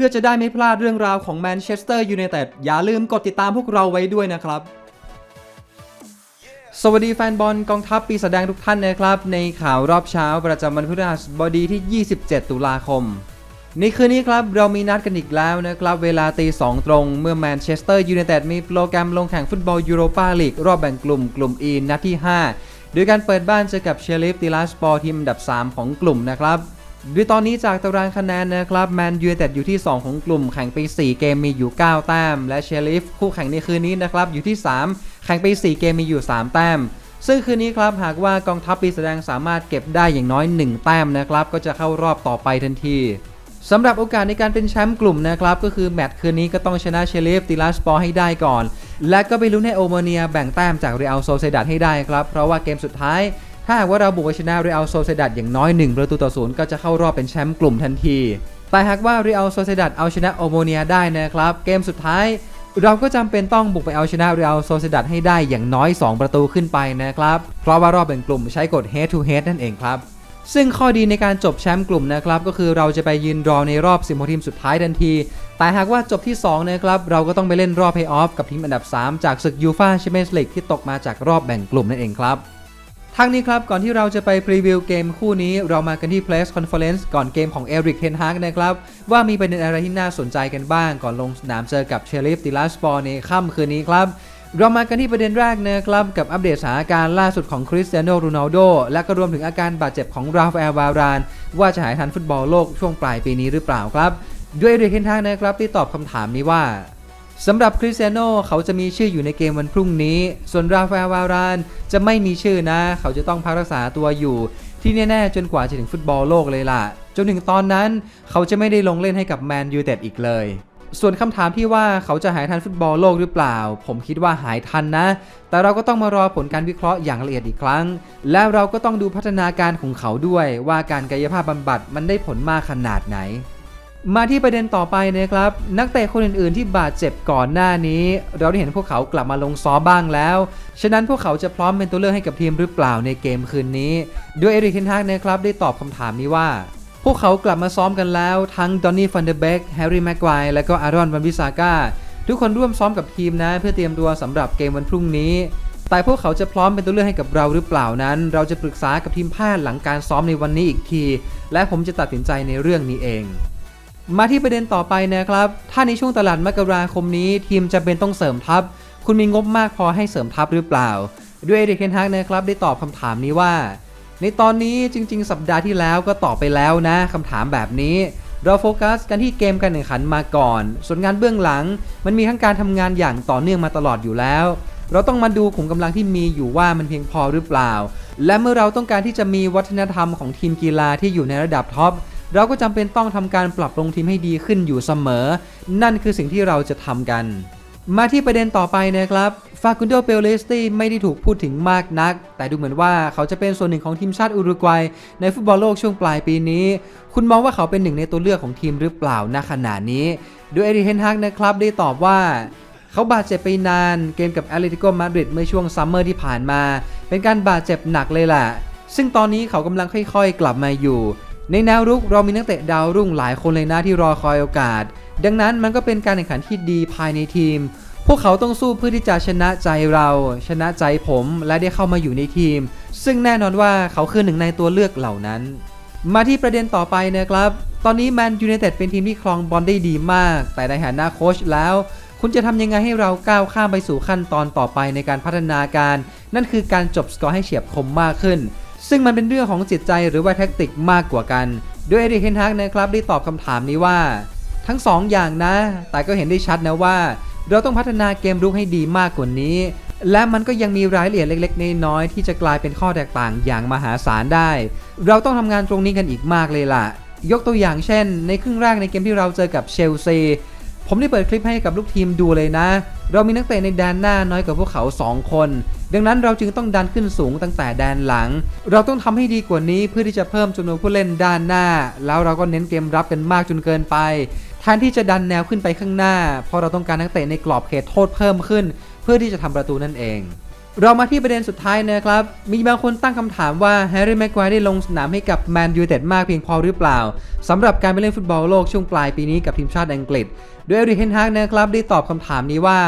พื่อจะได้ไม่พลาดเรื่องราวของแมนเชสเตอร์ยูไนเต็ดอย่าลืมกดติดตามพวกเราไว้ด้วยนะครับ สวัสดีแฟนบอลกองทัพปีแสดงทุกท่านนะครับ ในข่าวรอบเช้าประจำวันพฤหัสบดีที่ 27 ตุลาคมในคืนนี้ครับ เรามีนัดกันอีกแล้วนะครับ เวลาตีสองตรง เมื่อแมนเชสเตอร์ยูไนเต็ดมีโปรแกรมลงแข่งฟุตบอลยูโรปาลีกรอบแบ่งกลุ่มกลุ่ม E นัดที่ 5 โดยการเปิดบ้านเจอกับเชลิฟติลาสปอร์ทีมอันดับ 3 ของกลุ่มนะครับ ด้วยตอนนี้จากตารางคะแนนนะครับแมนยูเต็ดอยู่ที่ 2 ของกลุ่มแข่งไป 4 เกมมีอยู่ 9 แต้ม และเชลิฟคู่แข่งในคืนนี้นะครับอยู่ที่ 3 แข่งไป 4 เกมมีอยู่ 3 แต้ม ซึ่งคืนนี้ครับหากว่ากองทัพปีแสดงสามารถเก็บได้อย่างน้อย 1 แต้มนะครับก็จะเข้ารอบต่อไปทันทีสำหรับโอกาสในการเป็นแชมป์กลุ่มนะครับก็คือแมตช์คืนนี้ก็ต้องชนะเชลิฟติลาสปอร์ให้ได้ก่อน และก็ไปลุ้นให้โอมเนียแบ่งแต้มจากเรอัลโซเซดัดให้ได้ครับเพราะว่าเกมสุดท้าย ถ้าหากว่าเราบุกไปชนะเรอัลโซเซดัดอย่างน้อย 1 ประตูต่อศูนย์ก็จะเข้ารอบเป็นแชมป์กลุ่มทันที แต่หากว่าเรอัลโซเซดัดเอาชนะโอโมเนียได้นะครับ เกมสุดท้าย เราก็จำเป็นต้องบุกไปเอาชนะเรอัลโซเซดัดให้ได้อย่างน้อย 2 ประตูขึ้นไปนะครับ เพราะว่ารอบแบ่งกลุ่มใช้กฎ head to head นั่นเองครับซึ่งข้อดีในการจบแชมป์กลุ่มนะครับ ก็คือเราจะไปยืนรอในรอบ16ทีมสุดท้ายทันที แต่หากว่าจบที่ 2 นะครับ เราก็ต้องไปเล่นรอบเพย์ออฟกับทีมอันดับ 3 จากศึกยูฟาแชมเปี้ยนส์ลีกที่ตกมาจากรอบแบ่งกลุ่มนั่นเองครับ ทั้งนี้ครับ ก่อนที่เราจะไปพรีวิวเกมคู่นี้เรามากันที่ Press Conference ก่อนเกมของเอริกเทนฮากนะครับ ว่ามีประเด็นอะไรที่น่าสนใจกันบ้างก่อนลงสนามเจอกับเชลิฟติลาสปอร์ในค่ำคืนนี้ครับ เรามากันที่ประเด็นแรกนะครับ กับอัปเดตสถานการณ์ล่าสุดของคริสเตียโนโรนัลโดและก็รวมถึงอาการบาดเจ็บของราฟาเอลวาราน ว่าจะหายทันฟุตบอลโลกช่วงปลายปีนี้หรือเปล่าครับ ด้วยเอริกเทนฮากนะครับที่ตอบคำถามนี้ว่า สำหรับคริสเตียโนเขาจะมีชื่ออยู่ในเกมวันพรุ่งนี้ ส่วนราฟาเอลวารานจะไม่มีชื่อนะ เขาจะต้องพักรักษาตัวอยู่ ที่แน่ๆ จนกว่าจะถึงฟุตบอลโลกเลยล่ะ จนถึงตอนนั้นเขาจะไม่ได้ลงเล่นให้กับแมนยูเต็ดอีกเลย ส่วนคำถามที่ว่าเขาจะหายทันฟุตบอลโลกหรือเปล่า ผมคิดว่าหายทันนะ แต่เราก็ต้องมารอผลการวิเคราะห์อย่างละเอียดอีกครั้ง และเราก็ต้องดูพัฒนาการของเขาด้วย ว่าการกายภาพบำบัดมันได้ผลมากขนาดไหน มาที่ประเด็นต่อไปนะครับ นักเตะคนอื่น ๆ ที่บาดเจ็บก่อนหน้านี้ เราได้เห็นพวกเขากลับมาลงซ้อมบ้างแล้ว ฉะนั้นพวกเขาจะพร้อมเป็นตัวเลือกให้กับทีมหรือเปล่าในเกมคืนนี้ด้วยเอริกเทนฮากนะครับ ได้ตอบคำถามนี้ว่า พวกเขากลับมาซ้อมกันแล้ว ทั้งดอนนี่ฟันเดอร์เบกแฮร์รี่แม็กควายและก็อารอนวันบิซาก้าทุกคนร่วมซ้อมกับทีมนะ เพื่อเตรียมตัวสำหรับเกมวันพรุ่งนี้ แต่พวกเขาจะพร้อมเป็นตัวเลือกให้กับเราหรือเปล่านั้น เราจะปรึกษากับทีมแพทย์หลังการซ้อมในวันนี้อีกที และผมจะตัดสินใจในเรื่องนี้เอง มาที่ประเด็นต่อไปนะครับ ถ้าในช่วงตลาดมกราคมนี้ทีมจะเป็นต้องเสริมทัพ คุณมีงบมากพอให้เสริมทัพหรือเปล่า ด้วยเอเดกเคนฮักนะครับได้ตอบคำถามนี้ว่า ในตอนนี้จริง ๆ สัปดาห์ที่แล้วก็ตอบไปแล้วนะคำถามแบบนี้ เราโฟกัสกันที่เกมการแข่งขันมาก่อน ส่วนงานเบื้องหลัง มันมีทั้งการทำงานอย่างต่อเนื่องมาตลอดอยู่แล้ว เราต้องมาดูขุมกำลังที่มีอยู่ว่ามันเพียงพอหรือเปล่า และเมื่อเราต้องการที่จะมีวัฒนธรรมของทีมกีฬาที่อยู่ในระดับท็อป เราก็จำเป็นต้องทำการปรับปรุงทีมให้ดีขึ้นอยู่เสมอ นั่นคือสิ่งที่เราจะทำกัน มาที่ประเด็นต่อไปนะครับฟากุนโดเปเลสตี้ไม่ได้ถูกพูดถึงมากนัก แต่ดูเหมือนว่าเขาจะเป็นส่วนหนึ่งของทีมชาติอุรุกวัย ในฟุตบอลโลกช่วงปลายปีนี้ คุณมองว่าเขาเป็นหนึ่งในตัวเลือกของทีมหรือเปล่าณขณะนี้โดยเอริเทนฮักนะครับได้ตอบว่าเขาบาดเจ็บไปนานเกมกับแอตเลติโกมาดริดเมื่อช่วงซัมเมอร์ที่ผ่านมา เป็นการบาดเจ็บหนักเลยแหละ ซึ่งตอนนี้เขากำลังค่อยๆ กลับมาอยู่ ในแนวรุกเรามีนักเตะดาวรุ่งหลายคนเลยนะที่รอคอยโอกาส ดังนั้นมันก็เป็นการแข่งขันที่ดีภายในทีม พวกเขาต้องสู้เพื่อที่จะชนะใจเรา ชนะใจผมและได้เข้ามาอยู่ในทีม ซึ่งแน่นอนว่าเขาคือหนึ่งในตัวเลือกเหล่านั้น มาที่ประเด็นต่อไปนะครับ ตอนนี้แมนยูไนเต็ดเป็นทีมที่ครองบอลได้ดีมาก แต่ในฐานะโค้ชแล้วคุณจะทำยังไงให้เราก้าวข้ามไปสู่ขั้นตอนต่อไปในการพัฒนาการ นั่นคือการจบสกอร์ให้เฉียบคมมากขึ้น ซึ่งมันเป็นเรื่องของจิตใจหรือว่าแท็กติกมากกว่ากันด้วยเอริกเฮนฮักนะครับได้ตอบคำถามนี้ว่า ทั้งสองอย่างนะ แต่ก็เห็นได้ชัดนะว่า เราต้องพัฒนาเกมรุกให้ดีมากกว่านี้ และมันก็ยังมีรายละเอียดเล็กๆน้อยๆที่จะกลายเป็นข้อแตกต่างอย่างมหาศาลได้ เราต้องทำงานตรงนี้กันอีกมากเลยล่ะ ยกตัวอย่างเช่น ในครึ่งแรกในเกมที่เราเจอกับเชลซี ผมได้เปิดคลิปให้กับลูกทีมดูเลยนะ เรามีนักเตะในแดนหน้าน้อยกว่าพวกเขา 2 คน ดังนั้นเราจึงต้องดันขึ้นสูงตั้งแต่แดนหลัง เราต้องทำให้ดีกว่านี้เพื่อที่จะเพิ่มจำนวนผู้เล่นด้านหน้า แล้วเราก็เน้นเกมรับกันมากจนเกินไปแทนที่จะดันแนวขึ้นไปข้างหน้า เพราะเราต้องการนักเตะในกรอบเขตโทษเพิ่มขึ้น เพื่อที่จะทำประตูนั่นเอง เรามาที่ประเด็นสุดท้ายนะครับ มีบางคนตั้งคำถามว่าแฮร์รี่แม็กควายได้ลงสนามให้กับแมนยูเต็ดมากเพียงพอหรือเปล่าสำหรับการไปเล่นฟุตบอลโลกช่วงปลายปีนี้กับทีมชาติอังกฤษ โดยเอริกเฮนฮากนะครับได้ตอบคำถามนี้ว่า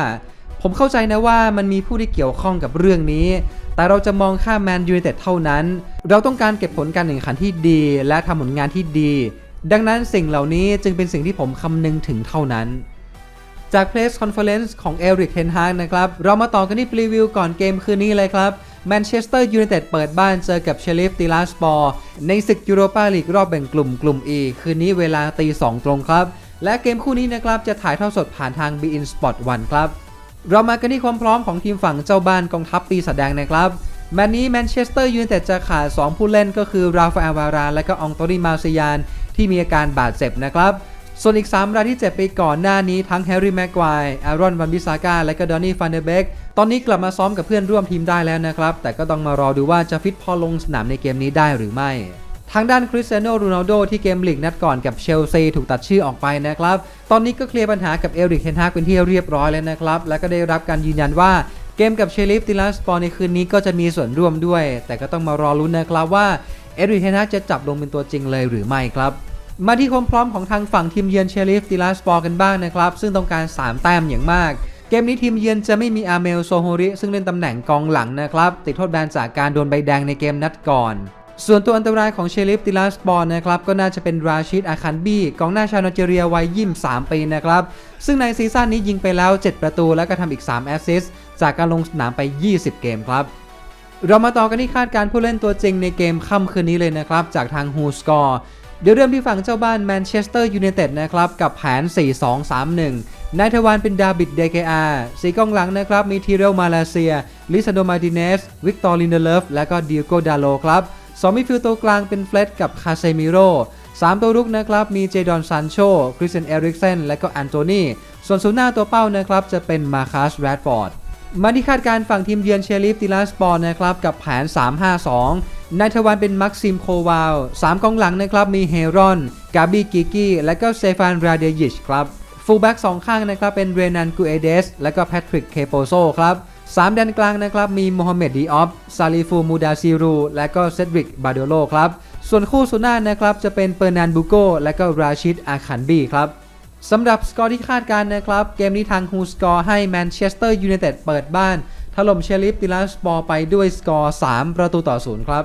ผมเข้าใจนะว่ามันมีผู้ที่เกี่ยวข้องกับเรื่องนี้ แต่เราจะมองข้ามแมนยูไนเต็ดเท่านั้น เราต้องการเก็บผลการแข่งขันที่ดี และทำผลงานที่ดี ดังนั้นสิ่งเหล่านี้จึงเป็นสิ่งที่ผมคำนึงถึงเท่านั้น จาก Press Conference ของเอริกเทนฮากนะครับ เรามาต่อกันที่รีวิวก่อนเกมคืนนี้เลยครับแมนเชสเตอร์ยูไนเต็ดเปิดบ้านเจอกับเชลิฟติลาสปอร์ในศึกยูโรปาลีกรอบแบ่งกลุ่มกลุ่ม E คืนนี้เวลาตี2ตรงครับ และเกมคู่นี้นะครับจะถ่ายทอดสดผ่านทาง b in Sport 1ครับ เรามากันที่ความพร้อมของทีมฝั่งเจ้าบ้านกองทัพปีศาจแดงนะครับแมตช์นี้แมนเชสเตอร์ยูไนเต็ดจะขาด2ผู้เล่นก็คือราฟาเอลวาราและก็อองโตนีมาซิยานที่มีอาการบาดเจ็บนะครับ ส่วนอีก 3 รายที่เจ็บไปก่อนหน้านี้ทั้งแฮร์รี่แม็กควายอารอนวันบิซาก้า และก็ดอนนี่ฟันเดเบกตอนนี้กลับมาซ้อมกับเพื่อนร่วมทีมได้แล้วนะครับ แต่ก็ต้องมารอดูว่าจะฟิตพอลงสนามในเกมนี้ได้หรือไม่ทางด้านคริสเตียโนโรนัลโดที่เกมลีกนัดก่อนกับเชลซีถูกตัดชื่อออกไปนะครับ ตอนนี้ก็เคลียร์ปัญหากับเอริกเทนฮากเป็นที่เรียบร้อยแล้วนะครับ และก็ได้รับการยืนยันว่าเกมกับเชลิฟติลัสปอร์ในคืนนี้ก็จะมีส่วนร่วมด้วย แต่ก็ต้องมารอลุ้นนะครับว่าเอริกเทนฮากจะจับลงเป็นตัวจริงเลยหรือไม่ครับ มาที่ความพร้อมของทางฝั่งทีมเยือนเชลิฟติลัสปอร์กันบ้างนะครับ ซึ่งต้องการ 3 แต้มอย่างมาก เกมนี้ทีมเยือนจะไม่มีอาเมลโซโฮริ ซึ่งเล่นตำแหน่งกองหลังนะครับ ติดโทษแบนจากการโดนใบแดงในเกมนัดก่อน ส่วนตัวอันตรายของเชลิฟติลัสปอร์นะครับ ก็น่าจะเป็นราชิดอาคันบี้กองหน้าชาวไนจีเรียวัย 23 ปีนะครับ ซึ่งในซีซั่นนี้ยิงไปแล้ว 7 ประตูแล้วก็ทำอีก 3 แอสซิสต์จากการลงสนามไป 20 เกมครับเรามาต่อกันที่คาดการ์ผู้เล่นตัวจริงในเกมค่ำคืนนี้เลยนะครับ จากทาง Who Score เดี๋ยวเริ่มที่ฝั่งเจ้าบ้านแมนเชสเตอร์ยูไนเต็ดนะครับ กับแผน 4-2-3-1 นายทวารเป็นดาบิดเดเกอาสีกองหลังนะครับ มีทีเรลมาเลเซีย ลิซานโดมาดิเนส วิกตอร์ลินเดเลฟ และก็ดิโกดาโลครับสองมิดฟิลด์ตัวกลางเป็นเฟล็ดกับคาเซมิโร่สามตัวรุกนะครับ มีเจดอนซานโช คริสเตนเอริกเซน และก็แอนโทนี ส่วนศูนย์หน้าตัวเป้านะครับ จะเป็นมาคัสแรดฟอร์ดมาที่คาดการฝั่งทีมเยือนเชลิฟติลาสปอร์นะครับกับแผน 3-5-2 นายทวารเป็นมักซิมโควาล3กองหลังนะครับมีเฮรอน กาบีกิกี้ และก็เซฟานราเดยิชครับ ฟูลแบ็กสองข้างนะครับเป็นเรนันกูเอเดส และก็แพทริกเคโปโซครับ3แดนกลางนะครับมีโมฮัมเหม็ดดีออฟ ซาลิฟูมูดาซิรู และก็เซดริกบาโดโลครับ ส่วนคู่สุน้านะครับจะเป็นเปอร์นันบุโก และก็ราชิดอาคันบีครับสำหรับสกอร์ที่คาดการณ์นะครับ เกมนี้ทางฮูสกอร์ให้แมนเชสเตอร์ยูไนเต็ดเปิดบ้านถล่มเชลิฟติลัสปอร์ไปด้วยสกอร์ 3 ประตูต่อศูนย์ครับ